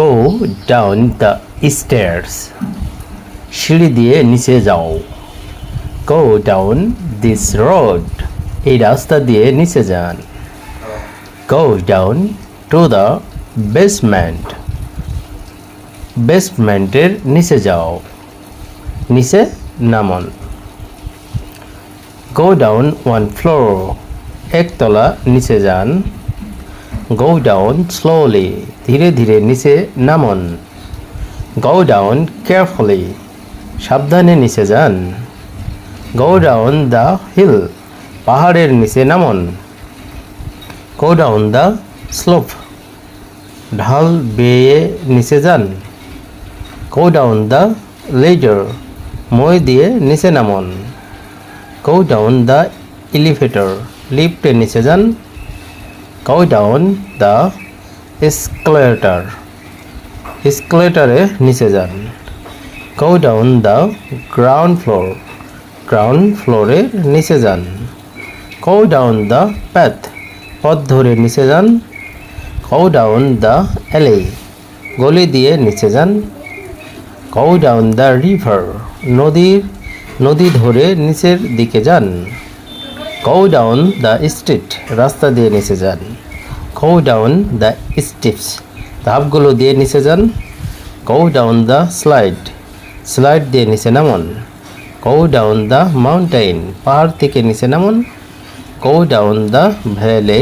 Go down the stairs. সিঁড়ি দিয়ে নিচে যাও। Go down this road. এই রাস্তা দিয়ে নিচে যান। Go down to the basement. বেসমেন্টের নিচে যাও। নিচে নামন। Go down one floor. একতলা নিচে যান। গো ডাউন স্লোলি ধীরে ধীরে নিচে নামন। গো ডাউন কেয়ারফুলি সাবধানে নিচে যান। গো ডাউন দ্য হিল, পাহাড়ের নিচে নামন। গো ডাউন দ্য স্লোপ, ঢাল বেয়ে নিচে যান। গো ডাউন দ্য লেডার মই দিয়ে নিচে নামন। গো ডাউন দ্য এলিভেটর, লিফটে নিচে যান। Go down? The escalator. এসকেলেটারে নিচে যান। Go down? The ground floor. Ground ফ্লোরে নিচে যান। Go down? The path. পথ ধরে নিচে যান। Go down? দ্য অ্যালে গলি দিয়ে নিচে যান। Go down? The river. নদীর নদী ধরে নিচের দিকে যান। গো ডাউন দ্য স্ট্রিট রাস্তা দিয়ে নিচে যান। গো ডাউন দ্য স্টিপস ধাপগুলো দিয়ে নিচে যান। Go down the slide slide দিয়ে নিচে নামন। গো ডাউন দ্য মাউন্টেন পাহাড় থেকে নিচে নামন। গো ডাউন দ্য ভ্যালি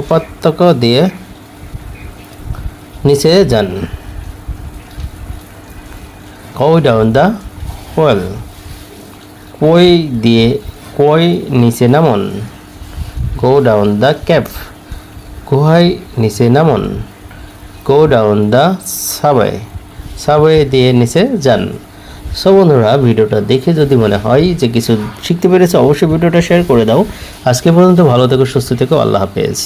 উপত্যকা দিয়ে নিচে যান। গো ডাউন দ্য ওয়েল কই দিয়ে কই নিচে নামন। গো ডাউন দ্য ক্যাপ গুহায় নিচে নামন। Go down the subway subway দিয়ে নিচে যান। সো বন্ধুরা, ভিডিওটা দেখে যদি মনে হয় যে কিছু শিখতে পেরেছে, অবশ্যই ভিডিওটা শেয়ার করে দাও। আজকে পর্যন্ত ভালো থেকো, সুস্থ থেকো, আল্লাহ হাফেজ।